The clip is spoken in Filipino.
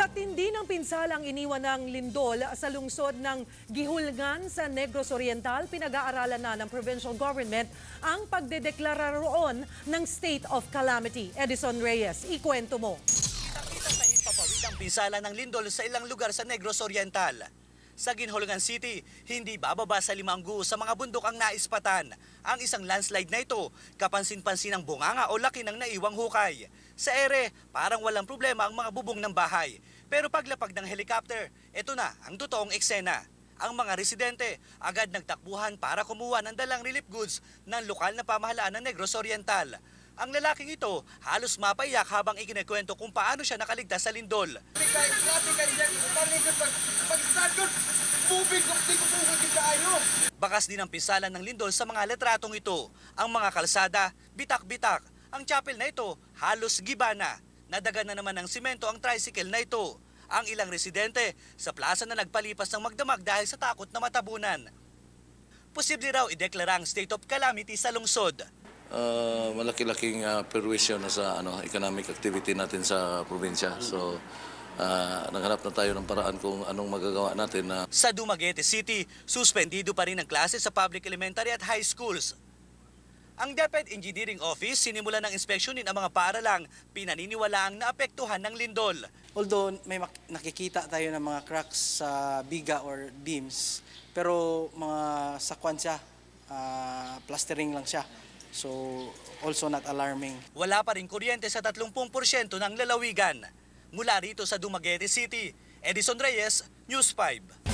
Sa tindi ng pinsalang iniwan ng lindol sa lungsod ng Gihulgan sa Negros Oriental, pinag-aaralan na ng provincial government ang pagdedeklara roon ng state of calamity. Edison Reyes, ikwento mo. Kita sa himpapawid ang pinsala ng lindol sa ilang lugar sa Negros Oriental. Sa Ginhologan City, hindi bababa sa limang gu sa mga bundok ang naispatan. Ang isang landslide na ito, kapansin-pansin ang bunganga o laki ng naiwang hukay. Sa ere, parang walang problema ang mga bubong ng bahay. Pero paglapag ng helicopter, ito na ang totoong eksena. Ang mga residente agad nagtakbuhan para kumuha ng dalang relief goods ng lokal na pamahalaan ng Negros Oriental. Ang lalaking ito halos mapaiyak habang ikinikwento kung paano siya nakaligtas sa lindol. Bakas din ang pisalan ng lindol sa mga letratong ito. Ang mga kalsada, bitak-bitak. Ang chapel na ito, halos gibana. Nadagan na naman ng simento ang tricycle na ito. Ang ilang residente sa plaza na nagpalipas ng magdamag dahil sa takot na matabunan. Posible raw ideklara ang state of calamity sa lungsod. uh, malaki-laking uh, perwisyo na sa ano economic activity natin sa probinsya. So uh, naghanap na tayo ng paraan kung anong magagawa natin na Sa Dumaguete City, suspendido pa rin ang klase sa public elementary at high schools. Ang DepEd Engineering Office sinimula ng inspeksyonin ang mga paaralang pinaniniwalaang naapektuhan ng lindol. Although may nakikita tayo ng mga cracks sa biga or beams, pero mga sakwan siya, ah, plastering lang siya. So also not alarming. Wala pa rin kuryente sa 30% ng lalawigan. Mula rito sa Dumaguete City, Edison Reyes, News 5.